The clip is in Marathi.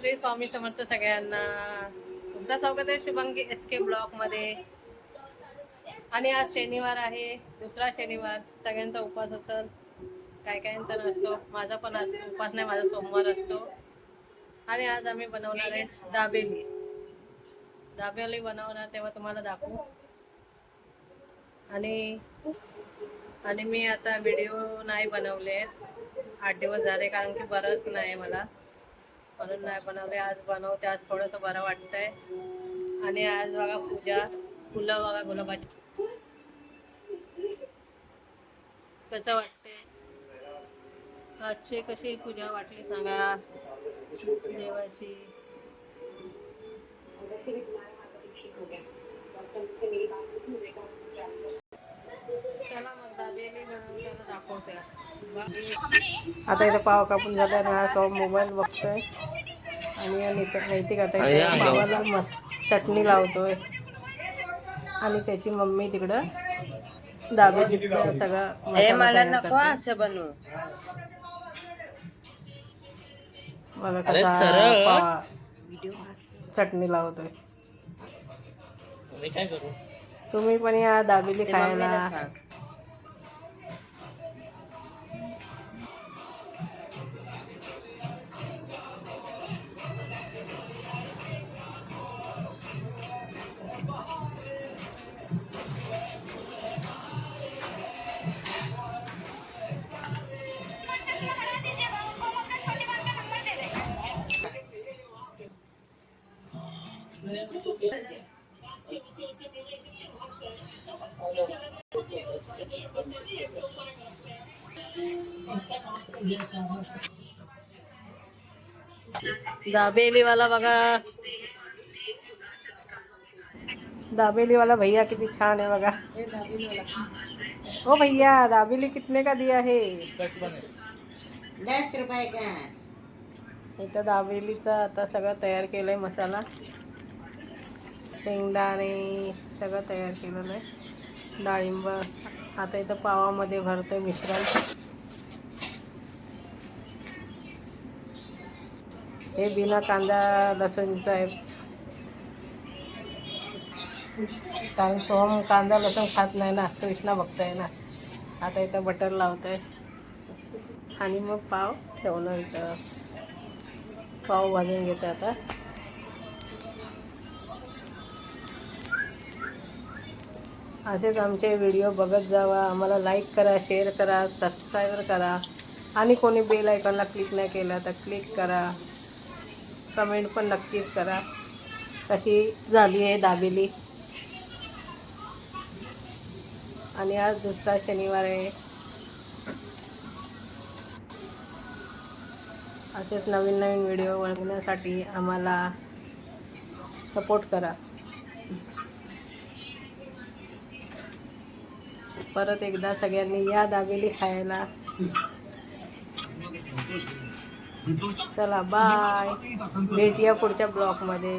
श्री स्वामी समर्थ सगळ्यांना. तुमचा स्वागत आहे शुभंगी एस के ब्लॉकमध्ये आणि आज शनिवार आहे दुसरा शनिवार सगळ्यांचा उपवास असेल. काय काहींचा नसतो. माझा पण आज उपवास नाही माझा सोमवार असतो. आणि आज आम्ही बनवणार आहे दाबेली. दाबेली बनवणार तेव्हा तुम्हाला दाखवू. आणि आणि मी आता व्हिडिओ नाही बनवले आठ दिवस झाले कारण की बरंच नाही मला. म्हणून नाही बनवले. आज बनवते. आज थोडंसं बरं वाटतंय. आणि आज बघा पूजा. फुलं बघा गुलाबाची. कसं वाटते आजची कशी पूजा वाटली सांगा? देवाची. चला मग दाबेली बनवताना दाखवते आता इथे पाव कापून झाला ना तो मोबाईल बघतोय. आणि नैतिक आता इथे पावाला मस्त चटणी लावतोय. आणि त्याची मम्मी तिकडं दाबेली सगळं हे मला नको. असं बनवू. बघा कसा चटणी लावतोय. तुम्ही पण या दाबेली खायला. सांग दाबेलीवाला बघा. दाबेलीवाला भैया किती छान आहे बघा. ओ भैया दाबेली कितने का दिया है दस रुपये का? इथं दाबेलीचा आता सगळं तयार केलंय मसाला. शेंगदाणे सगळं तयार केलेलं आहे. डाळिंब आता इथं पावामध्ये भरतं मिश्रण. हे बिना कांदा लसूणचं आहे. कारण सोहम कांदा लसूण खात नाही ना कृष्णा बघताय ना. आता इथं बटर लावतंय. आणि मग पाव ठेवणार इथं. पाव भाजून घेतो आता. असेच आमचे व्हिडिओ बघत जावा. आम्हाला लाईक करा शेअर करा सबस्क्राईब करा. आणि कोणी बेल आयकॉनला क्लिक नाही केलं तर क्लिक करा. कमेंट पण नक्कीच करा. कशी झाली आहे दाबेली? आणि आज दुसरा शनिवार आहे. असेच नवीन नवीन व्हिडिओ बघण्यासाठी आम्हाला सपोर्ट करा. परत एकदा सगळ्यांनी या दाबेली खायला. चला बाय भेटूया पुढच्या ब्लॉकमध्ये